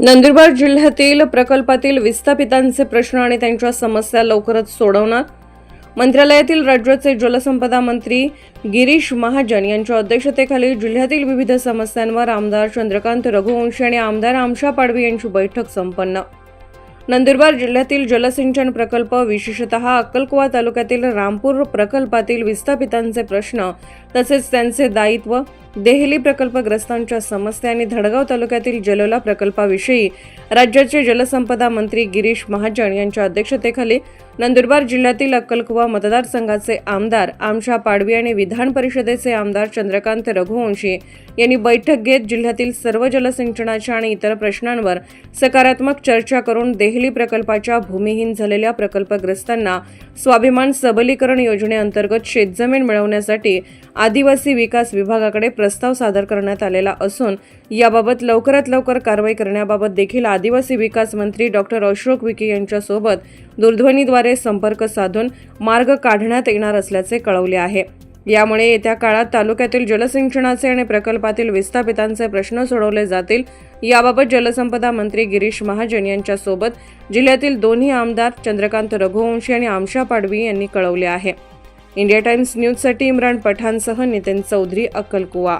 नंदुरबार जिल्ह्यातील प्रकल्पातील विस्थापितांचे प्रश्न आणि त्यांच्या समस्या लवकरच सोडवणार. मंत्रालयातील राज्याचे जलसंपदा मंत्री गिरीश महाजन यांच्या अध्यक्षतेखाली जिल्ह्यातील विविध समस्यांवर आमदार चंद्रकांत रघुवंशी आणि आमदार आमशा पाडवी यांची बैठक संपन्न. नंदुरबार जिल्ह्यातील जलसिंचन प्रकल्प विशेषतः अक्कलकुवा तालुक्यातील रामपूर प्रकल्पातील विस्थापितांचे प्रश्न तसेच त्यांचे दायित्व देहली प्रकल्पग्रस्तांच्या समस्या आणि धडगाव तालुक्यातील जलोला प्रकल्पाविषयी राज्याचे जलसंपदा मंत्री गिरीश महाजन यांच्या अध्यक्षतेखाली नंदुरबार जिल्ह्यातील अक्कलकुवा मतदारसंघाचे आमदार आमशा पाडवी आणि विधान परिषदेचे आमदार चंद्रकांत रघुवंशी यांनी बैठक घेत जिल्ह्यातील सर्व जलसिंचनाच्या आणि इतर प्रश्नांवर सकारात्मक चर्चा करून देहली प्रकल्पाच्या भूमिहीन झालेल्या प्रकल्पग्रस्तांना स्वाभिमान सबलीकरण योजनेअंतर्गत शेतजमीन मिळवण्यासाठी आदिवासी विकास विभागाकडे प्रस्ताव सादर करण्यात आलेला असून याबाबत लवकरात लवकर कारवाई करण्याबाबत देखील आदिवासी विकास मंत्री डॉक्टर अशोक विखे यांच्यासोबत दूरध्वनीद्वारे संपर्क साधून मार्ग काढण्यात येणार असल्याचे कळवले आहे. यामुळे येत्या काळात तालुक्यातील जलसिंचनाचे आणि प्रकल्पातील विस्थापितांचे प्रश्न सोडवले जातील. याबाबत जलसंपदा मंत्री गिरीश महाजन यांच्यासोबत जिल्ह्यातील दोन्ही आमदार चंद्रकांत रघुवंशी आणि आमशा पाडवी यांनी कळवले आहे. इंडिया टाइम्स न्यूजसाठी इम्रान पठाणसह नितीन चौधरी अक्कलकुवा.